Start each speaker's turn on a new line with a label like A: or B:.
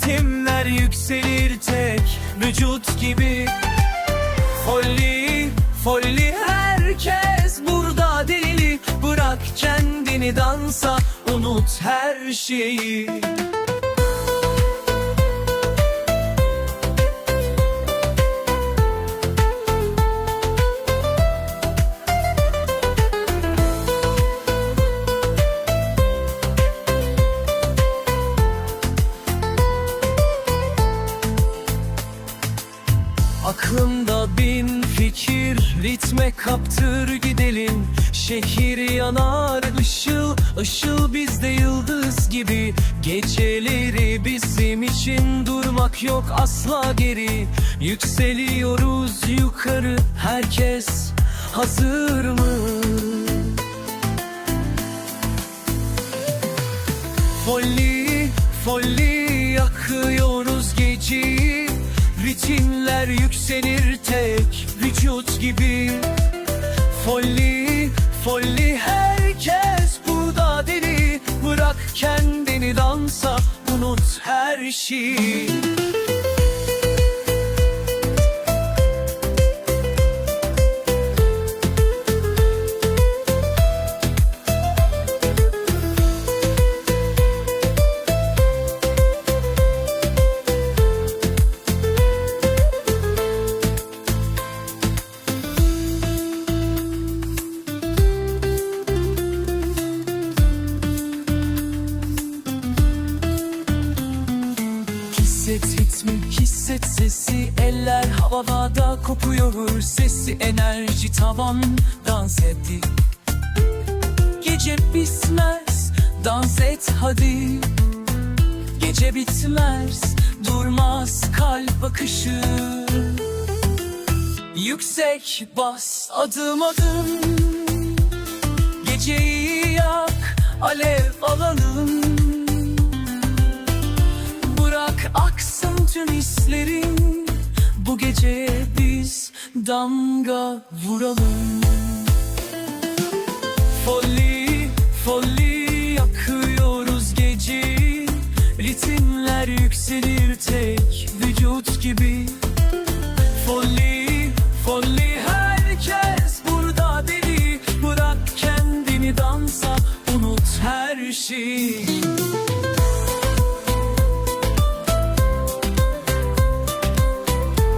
A: Ritimler yükselir tek vücut gibi. Folli, folli herkes burada delilik. Bırak kendini dansa unut her şeyi Aklımda bin fikir Ritme kaptır gidelim. Şehir yanar ışıl ışıl bizde yıldız gibi. Geceleri bizim için durmak yok asla geri. Yükseliyoruz yukarı herkes hazır mı? Folli, folli Ritimler yükselir tek vücut gibi. Folli, folli herkes burada deli. Bırak kendini dansa unut her şeyi sesi Eller havada kopuyor. Sesi Enerji tavan dans etti. Gece bitmez dans et hadi. Gece bitmez durmaz kalp akışı Yüksek bas adım adım. Geceyi yak alev alalım Bu gece biz damga vuralım. Folli, folli yakıyoruz geceyi Ritimler yükselir tek vücut gibi. Folli, folli